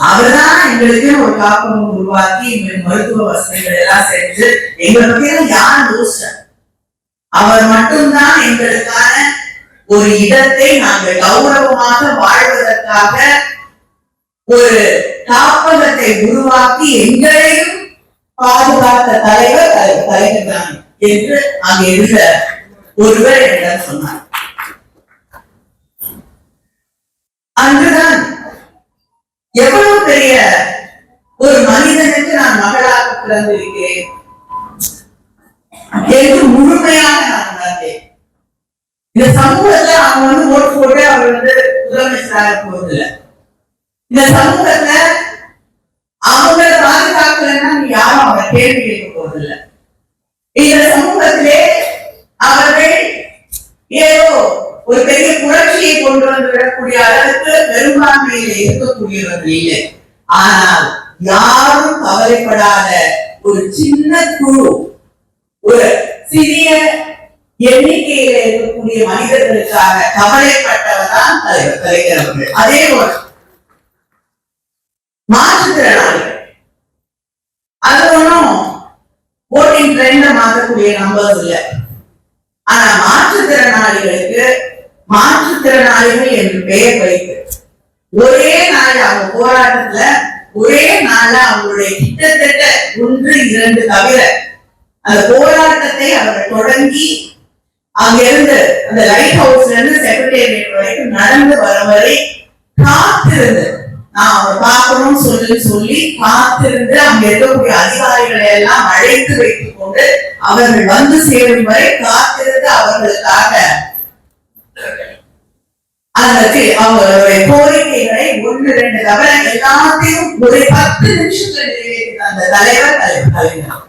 எங்களுக்கு ஒரு காப்பகம் உருவாக்கி மருத்துவ வசதிகள் எல்லாம் செஞ்சு எங்களை பத்தி யார் யோசிச்சா? அவர் மட்டும்தான் எங்களுக்கான ஒரு இடத்தை நாங்கள் கௌரவமாக வாழ்வதற்காக ஒரு காப்பகத்தை உருவாக்கி எங்களையும் பாதுகாத்த தலைவர் தலைவர் தான் என்று அங்க இருந்த ஒருவர் என்னிடம் சொன்னார். அன்றுதான் எவ்வளவு பெரிய ஒரு மனிதனுக்கு நான் மகளாக பிறந்திருக்கிறேன் என்று முழுமையாக நான் உணர்ந்தேன். இந்த சமூகத்துல அவங்க வந்து ஓட்டு போட்டு அவர் வந்து முதலமைச்சராக போறதில்ல. இந்த சமூகத்துல அவங்கள பாதுகாக்கலன்னா நீ யாரும் அவரை கேள்வி கேட்க போவதில்லை இந்த சமூகத்திலே அவர்கள் ஏதோ ஒரு பெரிய புரட்சியை கொண்டு வந்து விடக்கூடிய அளவுக்கு பெரும்பான்மையில இருக்கக்கூடியவர்கள் இல்லை ஆனால் யாரும் கவலைப்படாத ஒரு சின்ன குழு ஒரு சிறிய எண்ணிக்கையில இருக்கக்கூடிய மனிதர்களுக்காக கவலைப்பட்டவர் தான் தலைவர் தலைவர் அவர்கள் அதே போல மாற்றுத்திறனாளிகள் அது ஒன்றும் ஓட்டிங் ட்ரெண்ட மாற்றக்கூடிய நம்பர் இல்லை. ஆனா மாற்றுத்திறனாளிகளுக்கு மாற்றுத்திறனாளிகள் என்று பெயர் வைத்து ஒரே நாள் அவங்க போராட்டத்துல ஒரே நாள்ல அவங்களுடைய கிட்டத்தட்ட ஒன்று இரண்டு தவிர அந்த போராட்டத்தை அவர்கள் தொடங்கி அங்கிருந்து அந்த லைட் ஹவுஸ்ல இருந்து செக்ரட்டேரியட் வரைக்கும் நடந்து வர வரை காத்திருந்து நான் அவரை பார்க்கணும்னு சொல்லி சொல்லி காத்திருந்து அங்க இருக்கக்கூடிய அதிகாரிகளை எல்லாம் அழைத்து வைத்துக் கொண்டு அவர்கள் வந்து சேரும் வரை காத்திருந்து அவர்களுக்காக அதற்கு அவங்களுடைய கோரிக்கைகளை ஒன்று ரெண்டு தவிர எல்லாத்தையும் ஒரு பத்து நிமிஷத்துல நிறைவேற்றின அந்த தலைவர் தலைவர் கலைஞர்.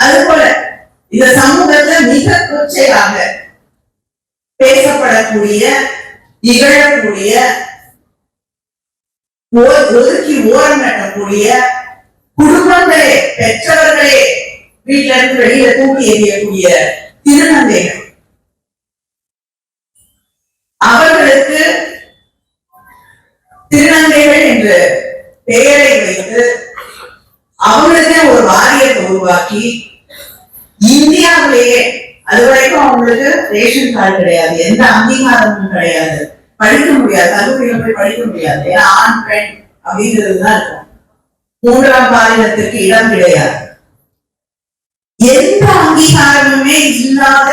அதுபோல இந்த சமூகத்துல மிக கொச்சையாக பேசப்படக்கூடிய இகழக்கூடிய ஒதுக்கி ஓரம் கட்டக்கூடிய குடும்பங்களே பெற்றவர்களே வீட்டுல இருந்து வெளியில தூக்கி எறியக்கூடிய திருநங்கைகள். அவர்களுக்கு திருநங்கைகள் என்று பெயரை வைத்து அவங்களுக்கே ஒரு வாரியத்தை உருவாக்கி இந்தியாவிலேயே அது வரைக்கும் அவங்களுக்கு ரேஷன் கார்டு கிடையாது. எந்த அங்கீகாரமும் கிடையாது. படிக்க முடியாது. கல்லூரியில போய் படிக்க முடியாது. ஏன்னா ஆண் பெண் அப்படிங்கிறது தான் இருக்கும். மூன்றாம் பாலினத்திற்கு இடம் கிடையாது. எந்த அங்கீகாரமுமே இல்லாத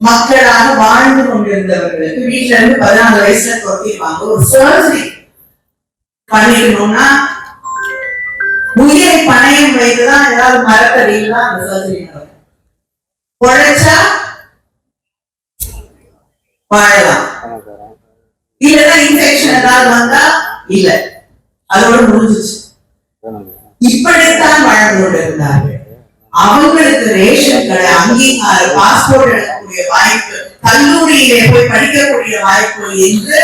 மக்களாக வாழ்ந்து கொண்டிருந்தவர்களுக்கு வீட்டுல இருந்து பதினாலு வயசுல தொட்டிருப்பாங்க ஒரு சர்ஜரி பண்ணிக்கணும்னா உயிரை பணையம் வைத்துதான் ஏதாவது மரத்தடியிலாம் அந்த சர்ஜரி நடக்கும். உழைச்சா வாழலாம். இல்லைன்னா இன்ஃபெக்ஷன் ஏதாவது வந்தா இல்ல. அதோட முடிஞ்சிச்சு இப்படித்தான் வாழ்ந்து கொண்டிருந்தார்கள். அவங்களுக்கு ரேஷன் கடை அங்கீகாரம் பாஸ்போர்ட் எடுக்கக்கூடிய வாய்ப்பு கல்லூரியிலே போய் படிக்கக்கூடிய வாய்ப்பு என்று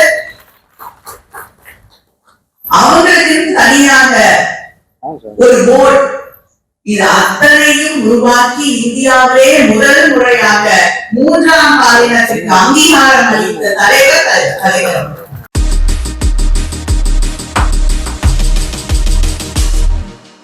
அவங்களுக்கு தனியாக ஒரு போர்டு இது அத்தனையும் உருவாக்கி இந்தியாவிலே முதல் முறையாக மூன்றாம் பாலினத்திற்கு அங்கீகாரம் அளித்த தலைவர் தலைவர் தலைவர் அவர்கள்.